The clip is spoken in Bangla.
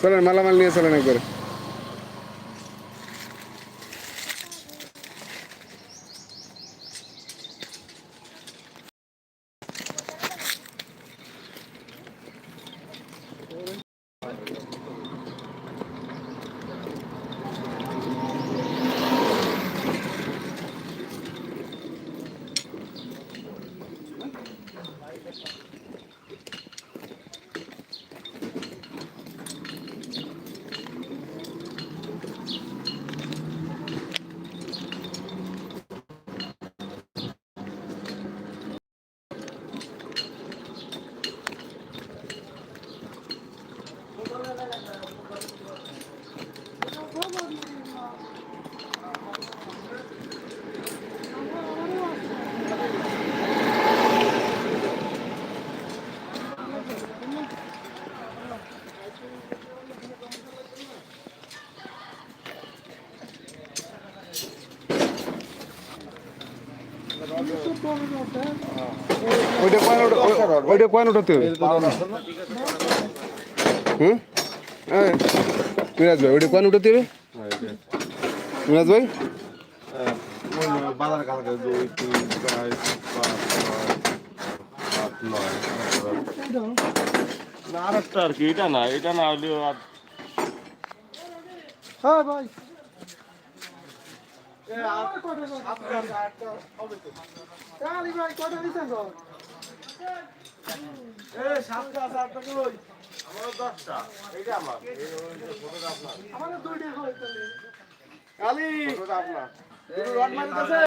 চলেন মালামাল নিয়ে চলেন একবারে ওইটা কয়েন ওটা ওই- ওইটা কয়েন হবে। হুম? মিরাজ ভাই ওইটা কয়েন হবে? মিরাজ ভাই? বাজার কালকে দুই তিন চার পাঁচ নয় আর একটা আর কি এটা না এটা না হলেও আর হ্যাঁ ভাই। আমাদের দুইটা কালি। আপনার